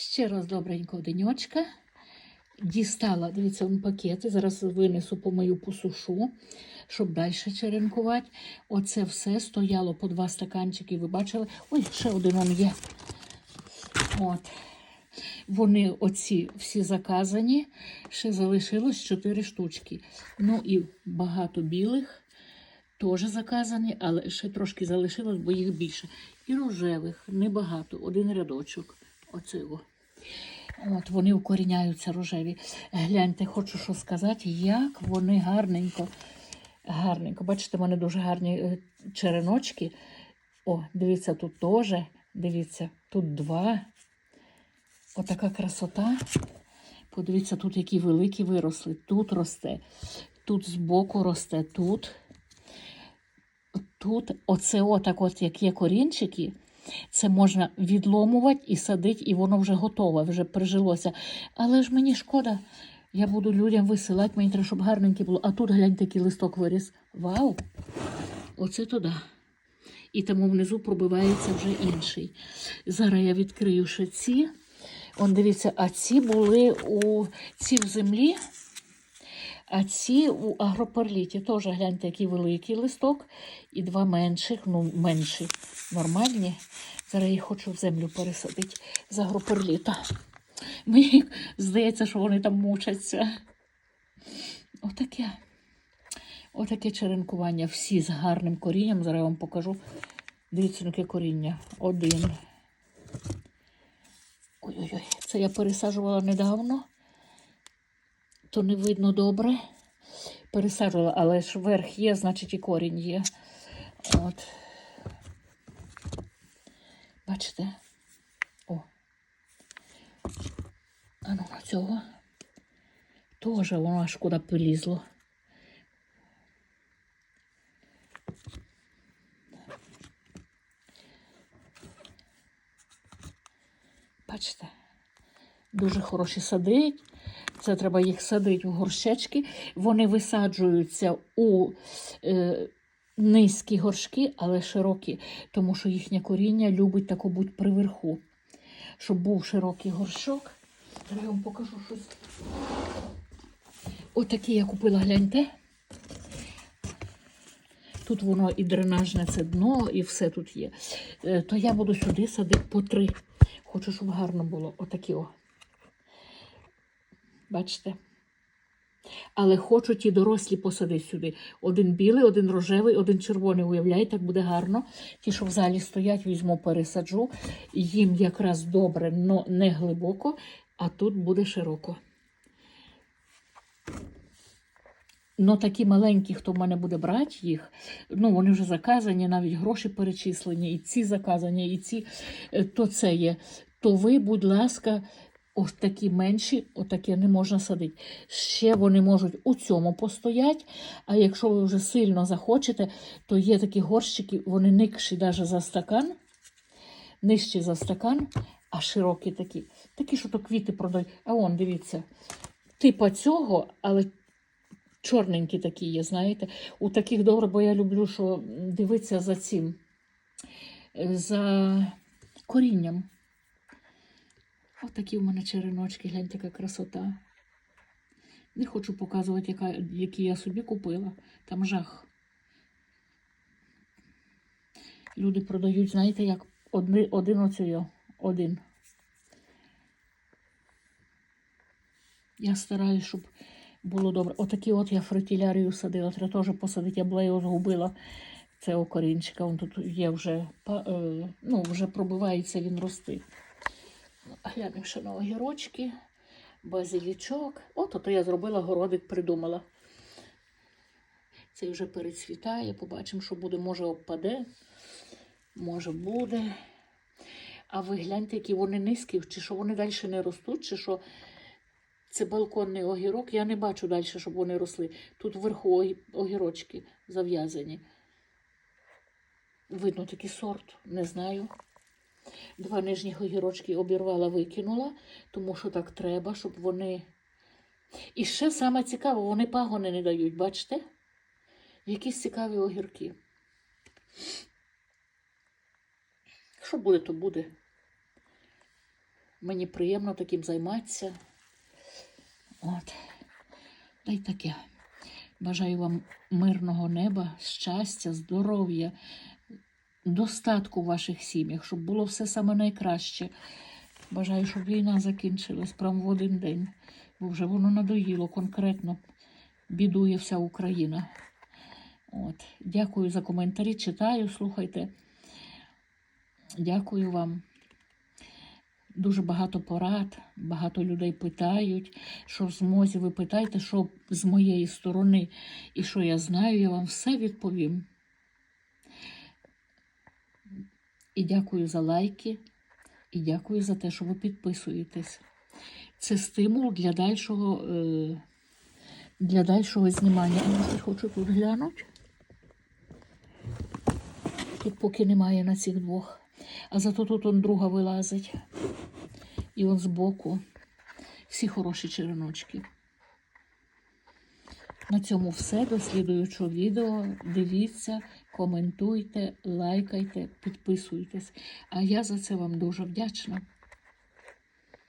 Ще раз добренько денечка. Дістала, дивіться, он пакети. Зараз винесу помию посушу, щоб далі черенкувати. Оце все стояло по два стаканчики. Ви бачили? Ой, ще один он є. От. Вони оці всі заказані. Ще залишилось 4 штучки. Ну і багато білих теж заказані, але ще трошки залишилось, бо їх більше. І рожевих небагато, один рядочок. Оцього. От вони укоріняються рожеві. Гляньте, хочу що сказати, як вони гарненько, гарненько. Бачите, в мене дуже гарні е, череночки. О, дивіться, тут теж. Дивіться, тут два. Отака красота. Подивіться, тут які великі виросли. Тут росте, тут збоку росте, тут. Тут, оце отак, от як є корінчики, це можна відломувати і садити, і воно вже готове, вже прижилося. Але ж мені шкода, я буду людям висилати, мені треба, щоб гарненьке було. А тут гляньте, який листок виріс. Вау! Оце туди. І тому внизу пробивається вже інший. Зараз я відкрию ще ці. Он дивіться, а ці були у ці в землі, а ці у агроперліті. Теж гляньте, який великий листок. І два менших, ну менші, нормальні. Зараз я їх хочу в землю пересадити з агроперліта. Мені здається, що вони там мучаться. Отаке. Отаке черенкування. Всі з гарним корінням. Зараз я вам покажу. Дивіться, яке коріння. Один. Ой-ой-ой, це я пересаджувала недавно. То не видно добре. Пересаджувала, але ж верх є, значить і корінь є. От. Бачите? О. А ну, цього. Тоже воно аж куди полізло. Бачите? Дуже хороші садить. Це треба їх садити в горщечки. Вони висаджуються у е, низькі горшки, але широкі, тому що їхнє коріння любить тако бути приверху. Щоб був широкий горшок. Я вам покажу щось. Отакі я купила, гляньте. Тут воно і дренажне це дно, і все тут є. Е, То я буду сюди садити по три. Хочу, щоб гарно було. Отакі о. Бачите? Але хочу ті дорослі посадити сюди. Один білий, один рожевий, один червоний. Уявляєте, так буде гарно. Ті, що в залі стоять, візьму, пересаджу. Їм якраз добре, але не глибоко, а тут буде широко. Ну, такі маленькі, хто в мене буде брати їх, ну вони вже заказані, навіть гроші перечислені, і ці заказані, і ці, е, то це є. То ви, будь ласка, ось такі менші, отакі не можна садити. Ще вони можуть у цьому постоять. А якщо ви вже сильно захочете, то є такі горщики, вони никші навіть за стакан, нижчі за стакан, а широкі такі. Такі, що то квіти продають. А он, дивіться, типа цього, але чорненькі такі є, знаєте. У таких добре, бо я люблю, що дивитися за цим, е, за корінням. Ось такі в мене череночки, гляньте, яка красота. Не хочу показувати, яка, які я собі купила. Там жах. Люди продають, знаєте, як одни, один оцю, один. Я стараюсь, щоб було добре. Отакі от я фритілярію садила. Треба теж посадити, я була його згубила. Це окорінчика. Він тут є вже, е, ну, вже пробивається він рости. Глянемо ще на огірочки, базилічок. От ото я зробила городик, придумала. Цей вже перецвітає, побачимо, що буде, може обпаде, може буде. А ви гляньте, які вони низькі, чи що вони далі не ростуть, чи що це балконний огірок. Я не бачу далі, щоб вони росли. Тут вверху огірочки зав'язані. Видно такий сорт, не знаю. Два нижніх огірочки обірвала, викинула, тому що так треба, щоб вони. І ще саме цікаво, вони пагони не дають, бачите? Якісь цікаві огірки. Що буде, то буде. Мені приємно таким займатися. От. Та й таке. Бажаю вам мирного неба, щастя, здоров'я, достатку в ваших сім'ях, щоб було все саме найкраще. Бажаю, щоб війна закінчилась прямо в один день, бо вже воно надоїло конкретно. Бідує вся Україна. От. Дякую за коментарі. Читаю, слухайте. Дякую вам. Дуже багато порад, багато людей питають, що в змозі ви питаєте, що з моєї сторони і що я знаю, я вам все відповім. І дякую за лайки, і дякую за те, що ви підписуєтесь. Це стимул для дальшого, е, для дальшого знімання. Я хочу тут глянути. Тут поки немає на цих двох. А зато тут он друга вилазить. І он збоку. Всі хороші череночки. На цьому все. До слідуючого відео. Дивіться, коментуйте, лайкайте, підписуйтесь. А я за це вам дуже вдячна.